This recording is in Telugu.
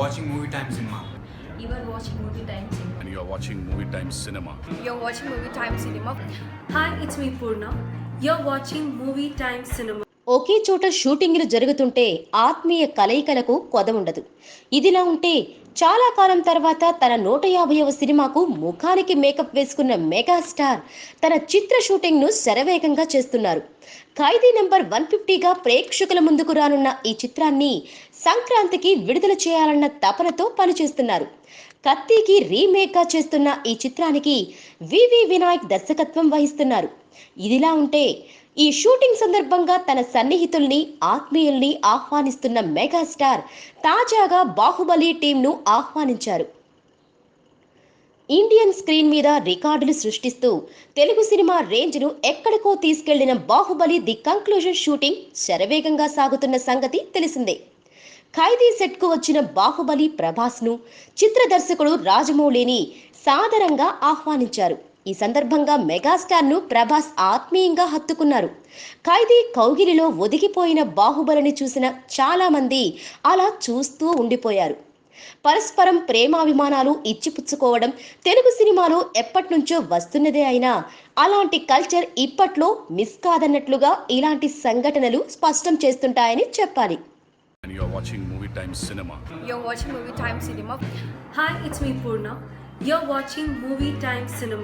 watching Movie Time Cinema. You are watching Movie Time Cinema. and you're watching Movie Time Cinema. You're watching Movie Time Cinema. Hi, it's me Purna. You're watching Movie Time Cinema. ఒకే చోట షూటింగ్లు జరుగుతుంటే ఆత్మీయ కలయికలకు కొదవుండదు ఇదిలా ఉంటే చాలా కాలం తర్వాత తన నూట యాభైవ సినిమాకు ముఖానికి మేకప్ వేసుకున్న మెగాస్టార్ తన చిత్ర షూటింగ్ను శరవేగంగా చేస్తున్నారు. ఖైదీ నెంబర్ వన్ ఫిఫ్టీగా ప్రేక్షకుల ముందుకు రానున్న ఈ చిత్రాన్ని సంక్రాంతికి విడుదల చేయాలన్న తపనతో పనిచేస్తున్నారు. కత్తికి రీమేక్గా చేస్తున్న ఈ చిత్రానికి వివి వినాయక్ దర్శకత్వం వహిస్తున్నారు. ఇదిలా ఉంటే ఈ షూటింగ్ సందర్భంగా తన సన్నిహితుల్ని ఆత్మీయుల్ని ఆహ్వానిస్తున్న మెగాస్టార్ తాజాగా బాహుబలి టీంను ఆహ్వానించారు. ఇండియన్ స్క్రీన్ మీద రికార్డులు సృష్టిస్తూ తెలుగు సినిమా రేంజ్ను ఎక్కడికో తీసుకెళ్ళిన బాహుబలి ది కంక్లూజన్ షూటింగ్ శరవేగంగా సాగుతున్న సంగతి తెలిసిందే. ఖైదీ సెట్కు వచ్చిన బాహుబలి ప్రభాస్ను చిత్ర దర్శకుడు రాజమౌళిని సాదరంగా ఆహ్వానించారు. ఈ సందర్భంగా మెగాస్టార్ను ప్రభాస్ ఆత్మీయంగా హత్తుకున్నారు ఖైదీ కౌగిలిలో ఒదిగిపోయిన బాహుబలిని చూసిన చాలా మంది అలా చూస్తూ ఉండిపోయారు పరస్పరం ప్రేమాభిమానాలు ఇచ్చిపుచ్చుకోవడం తెలుగు సినిమాలో ఎప్పటినుంచో వస్తున్నదే అయినా అలాంటి కల్చర్ ఇప్పట్లో మిస్ కాదన్నట్లుగా ఇలాంటి సంఘటనలు స్పష్టం చేస్తుంటాయని చెప్పాలి And you're watching Movie Time Cinema. You're watching Movie Time Cinema. Hi, it's me Purna. You're watching Movie Time Cinema.